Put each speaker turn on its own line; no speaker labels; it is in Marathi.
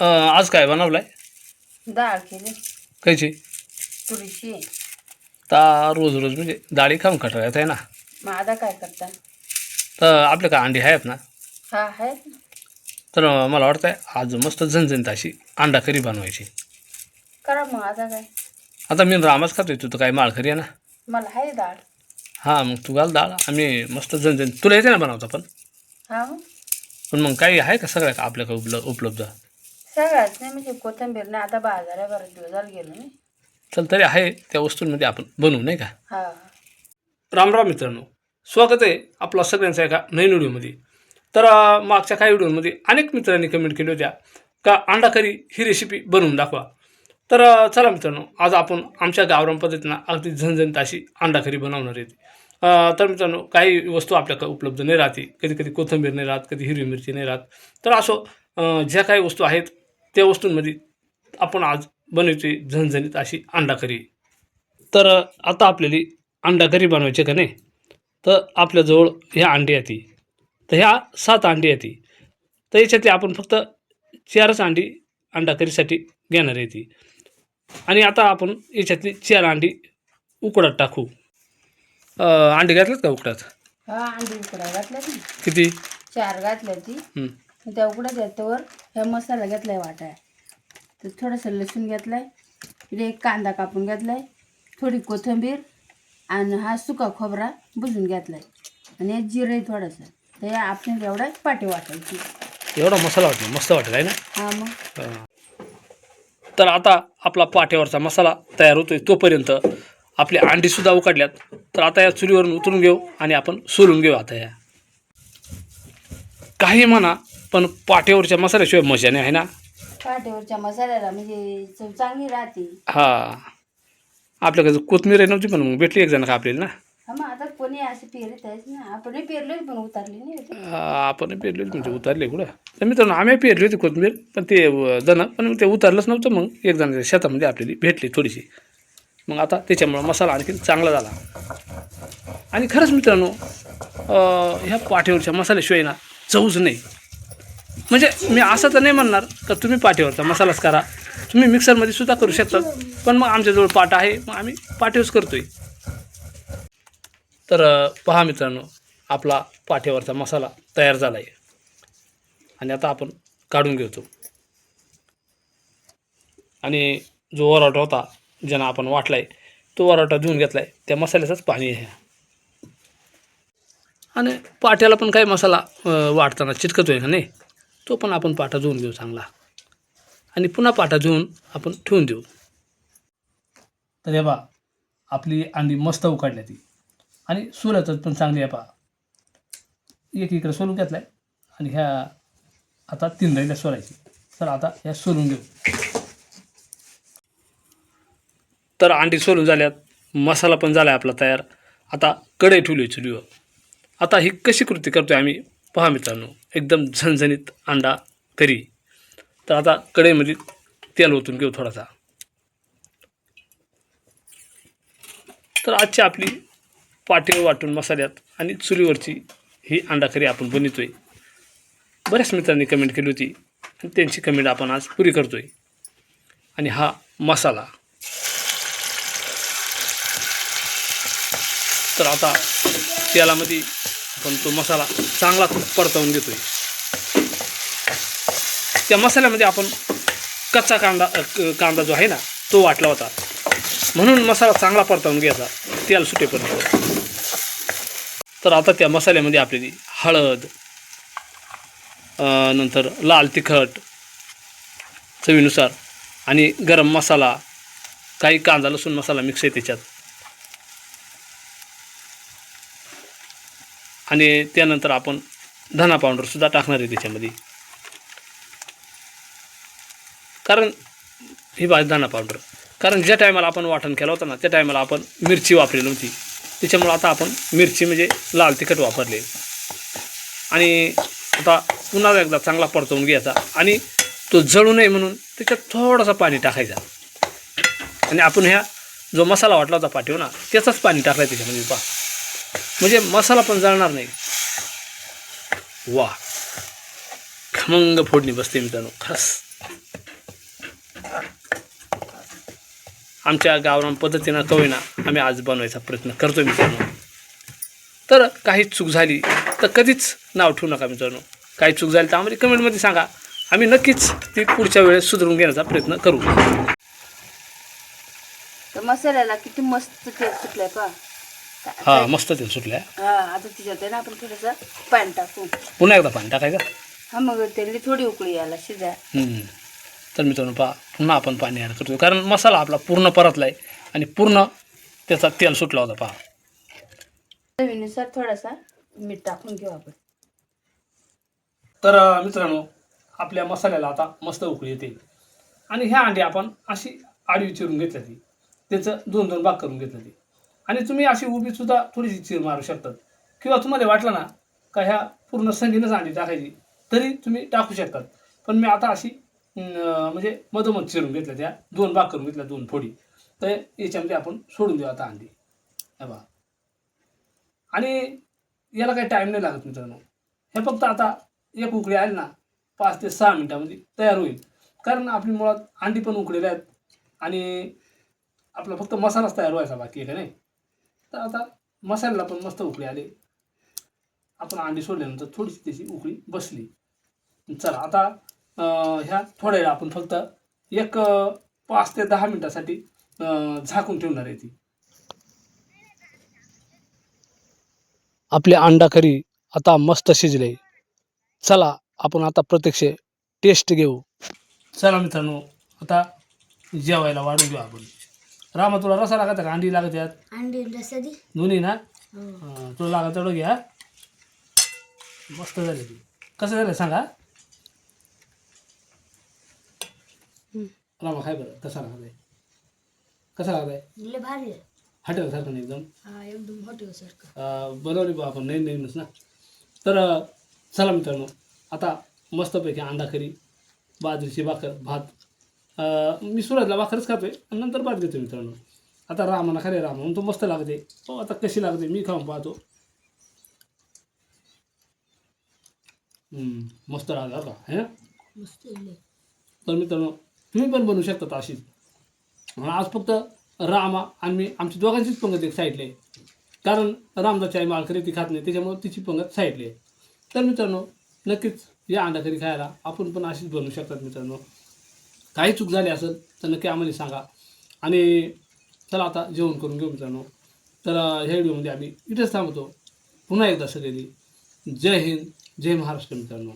आज काय बनवलाय?
डाळ केली.
कायची
तुरीची.
तर रोज रोज म्हणजे डाळी खाऊन कटाळ्यात आहे ना?
मग आता काय करता?
तर आपल्या का अंडी आहेत ना?
हा आहे.
तर मला वाटतं आज मस्त झणझणीत अशी अंडा करी बनवायची.
करा मग आता काय.
आता मी रामच खातोय तू तर काय माळकरी आहे ना?
मला आहे डाळ.
हां मग तू घाल डाळ आम्ही मस्त झणझणीत. तुला येते ना बनवता पण?
हा.
पण मग काही आहे का सगळ्या का आपल्याकडे उपल उपलब्ध?
सगळ्याच नाही म्हणजे कोथिंबीर नाही आता बाजारा बरं दिवसाला गेलो नाही.
चल तरी आहे त्या वस्तूंमध्ये आपण बनवू नाही का?
हा.
राम राम मित्रांनो स्वागत आहे आपला सगळ्यांचा एका नवीन व्हिडिओमध्ये. तर अं, मागच्या काही व्हिडिओमध्ये अनेक मित्रांनी कमेंट केल्या होत्या का अंडा करी ही रेसिपी बनवून दाखवा. तर अं, चला मित्रांनो आज आपण आमच्या गावरान पद्धतीनं अगदी झणझणीत अशी अंडा करी बनवणार आहेत. अं, तर मित्रांनो काही वस्तू आपल्याकडे उपलब्ध नाही राहते कधी कधी कोथिंबीर नाही राहत कधी हिरवी मिरची नाही राहत. तर असो अं, ज्या काही वस्तू आहेत त्या वस्तूंमध्ये आपण आज बनवते झणझणीत अशी अंडा करी तर आता आपल्याला अंडा करी बनवायचे का नाही? तर आपल्याजवळ ह्या अंडी येते तर ह्या सात अंडी येते तर याच्यातली आपण फक्त चारच अंडी अंडा करीसाठी घेणार आहे ती आणि आता आपण याच्यातली चार अंडी उकडात टाकू. अंडी घातल्यात का उकडात? किती?
चार घातल्या ती. त्या उकड्या त्याच्यावर ह्या मसाला घेतलाय वाटाय. तर थोडंसं लसूण घेतलाय इकडे एक कांदा कापून घेतलाय थोडी कोथिंबीर आणि हा सुका खोबरा बुजून घेतलाय. आणि हे जिरे थोडंसं. तर या आपण एवढा पाठी वाटायची.
एवढा मसाला वाटेल मस्त वाटेल आहे ना?
हा मग.
तर आता आपला पाट्यावरचा मसाला तयार होतोय तोपर्यंत आपली अंडीसुद्धा उकडल्यात. तर आता या चुलीवरून उतरून घेऊ आणि आपण सोलून घेऊ आता या. काही म्हणा पण पाट्यावरच्या मसाल्याशिवाय मजा नाही आहे ना?
पाठीवरच्या मसाल्याला म्हणजे चव चांगली राहते.
हा. आपल्याकडे कोथमीर नव्हती पण मग भेटली एक जण का आपल्याला ना?
हा मग आता कोणी असे पेरत आहेच ना आपणही पेरले पण उतरली नाही होती.
आपण पेरली होती म्हणजे उतरले कुठं? तर मित्रांनो आम्ही पेरली होती कोथमीर पण ते अं, जण पण ते उतरलंच नव्हतं मग. एक जण शेतामध्ये आपल्याला भेटली थोडीशी. मग आता त्याच्यामुळं मसाला आणखी चांगला झाला. आणि खरंच मित्रांनो अं, ह्या पाठीवरच्या मसाल्याशिवाय ना चवच नाही. म्हणजे मी असं तर नाही म्हणणार का तुम्ही पाठीवरचा मसालाच करा. तुम्ही मिक्सरमध्ये सुद्धा करू शकता. पण मग आमच्याजवळ पाट आहे. मग आम्ही पाठीवरच आहे तर पहा मित्रांनो आपला पाठीवरचा मसाला तयार झाला आहे आणि आता आपण काढून घेतो. आणि जो वराटा होता ज्यानं आपण वाटला आहे तो वराटा धुवून घेतला आहे त्या मसाल्याचंच पाणी आहे. आणि पाट्याला पण काही मसाला वाटताना चिटकतो आहे का नाही? तो पण आपण पाटा धुवून घेऊ चांगला. आणि पुन्हा पाटा धुवून आपण ठेवून देऊ. तर हे बा आपली अंडी मस्त उकाडल्या ती. आणि सोलाचं पण चांगली आहे पहा. एक इकडे सोलून घेतला आहे आणि ह्या आता तीन राहिल्या सोलायची. तर आता ह्या सोलून घेऊ. तर अंडी सोलून झाल्यात. मसाला पण झाला आहे आपला तयार. आता कढई ठेवली आहे चुलीवर. आता ही कशी कृती करतोय आम्ही पहा मित्रांनो. एकदम झणझणीत अंडा करी तर आता कढईमध्ये तेल ओतून घेऊ थोडासा. तर आजची आपली पाटीवर वाटून मसाल्यात आणि चुलीवरची ही अंडा करी आपण बनवतोय. बऱ्याच मित्रांनी कमेंट केली होती आणि त्यांची कमेंट आपण आज पुरी करतोय. आणि हा मसाला. तर आता तेलामध्ये आपण तो मसाला चांगला परतवून घेतोय. त्या मसाल्यामध्ये आपण कच्चा कांदा कांदा जो आहे ना तो वाटला होता. म्हणून मसाला चांगला परतवून घ्यायचा तेल सुटेपर्यंत. तर आता त्या मसाल्यामध्ये आपली हळद नंतर लाल तिखट चवीनुसार आणि गरम मसाला काही कांदा लसूण मसाला मिक्स आहे त्याच्यात. आणि त्यानंतर आपण धना पावडरसुद्धा टाकणार आहे त्याच्यामध्ये. कारण ही भाजी धना पावडर. कारण ज्या टायमाला आपण वाटण केलं होतं ना त्या टायमाला आपण मिरची वापरलेली होती त्याच्यामुळं आता आपण मिरची म्हणजे लाल तिखट वापरले. आणि आता पुन्हा एकदा चांगला परतवून घ्यायचा आणि तो जळू नये म्हणून त्याच्यात थोडासा पाणी टाकायचा. आणि आपण ह्या जो मसाला वाटला होता पाठीव ना त्याचंच पाणी टाकायचं त्याच्यामध्ये पा म्हणजे मसाला पण जाणार नाही. वा. खमंग फोडणी बसते मित्रांनो. खरंच. आमच्या गावरान पद्धतीनं कवयना आम्ही आज बनवायचा प्रयत्न करतो मित्रांनो. तर काही चूक झाली तर कधीच नाव ठेवू नका मित्रांनो. काही चूक झाली तर आम्हाला कमेंटमध्ये सांगा. आम्ही नक्कीच ती पुढच्या वेळेस सुधारून घेण्याचा प्रयत्न करू.
तर मसाल्याला किती मस्त टेस्ट सुटलाय पा
हां मस्त तेल सुटल्या
हा आता तिच्यात आहे ना आपण थोडंसं पाणी टाकू.
पुन्हा एकदा पाणी टाकायचं?
हा मग तेल थोडी उकळी यायला शिजा.
हम्म. तर मित्रांनो पहा पुन्हा आपण पाणी ॲड करतो कारण मसाला आपला पूर्ण परतला आहे आणि पूर्ण त्याचा तेल सुटला होता पहा.
चवीनुसार थोडासा मीठ टाकून घेऊ आपण.
तर अ, मित्रांनो आपल्या मसाल्याला आता मस्त उकळी येते. आणि ह्या अंडी आपण अशी आडवी चिरून घेतल्या ती. त्याचं दोन दोन भाग करून घेतलं ती. आणि तुम्ही अशी उभी सुद्धा थोडीशी चीर मारू शकतात. किंवा तुम्हाला वाटलं ना का ह्या पूर्ण संगीनच अंडी टाकायची तरी तुम्ही टाकू शकतात. पण मी आता अशी म्हणजे मधोमध चिरून घेतल्या त्या दोन भाग करून घेतल्या दोन फोडी. तर याच्यामध्ये आपण सोडून देऊ आता अंडी. हे बघा. आणि याला काही टाईम नाही लागत मित्रांनो. हे फक्त आता एक उकळी आली ना पाच ते सहा मिनटामध्ये तयार होईल. कारण आपली मुळात अंडी पण उकळलेल्या आहेत. आणि आपला फक्त मसालाच तयार व्हायचा बाकी आहे का नाही? तर आता मसाल्याला पण मस्त उकळी आली. आपण अंडी सोडल्यानंतर थोडीशी त्याची उकळी बसली. चला आता ह्या थोड्या वेळ आपण फक्त एक पाच ते दहा मिनिटासाठी झाकून ठेवणार आहे ती. आपले अंडा करी आता मस्त शिजले. चला आपण आता प्रत्यक्ष टेस्ट घेऊ. चला मित्रांनो आता जेवायला वाढून घेऊ आपण. रामा तुला रसा लागत का? अंडी लागत यात
अंडी रसदी
दोन्ही ना? अं, तुला लागत तेवढं घ्या मस्त झाली ती. कसं झालं सांगा? रामा काय बरं. कसा लागत आहे? कसा लागत आहे?
लय भारी आहे.
हॉटेल सारखं नाही एकदम?
हा एकदम हॉटेल सारखं.
अं, बनवली बा आपण नवीन नवीनच ना? तर अं, चला मित्रांनो आता मस्तपैकी अंडा करी बाजरीची भाकर भात मी सुरुवातीला भाकरच खातोय आणि नंतर भात घेतो मित्रांनो. आता रामाना खरे राम म्हणून तो मस्त लागते हो आता कशी लागते मी खाऊन पाहतो. हम्म, मस्त लागला का है ना? तर मित्रांनो तुम्ही पण बनवू शकता अशीच. आज फक्त रामा आणि मी आमची दोघांचीच पंगत एक साईडली कारण रामदाची आई माळकरी ती खात नाही त्याच्यामुळे तिची पंगत साईडली आहे. तर मित्रांनो नक्कीच या अंडा करी खायला आपण पण अशीच बनवू शकतात मित्रांनो. काही चूक झाली असेल तर नक्की आम्हाला सांगा. आणि चला आता जेवण करून घेऊ मित्रांनो. तर ह्या व्हिडिओमध्ये आम्ही इथेच थांबतो. पुन्हा एकदा सगळ्यांनी जय हिंद जय महाराष्ट्र मित्रांनो.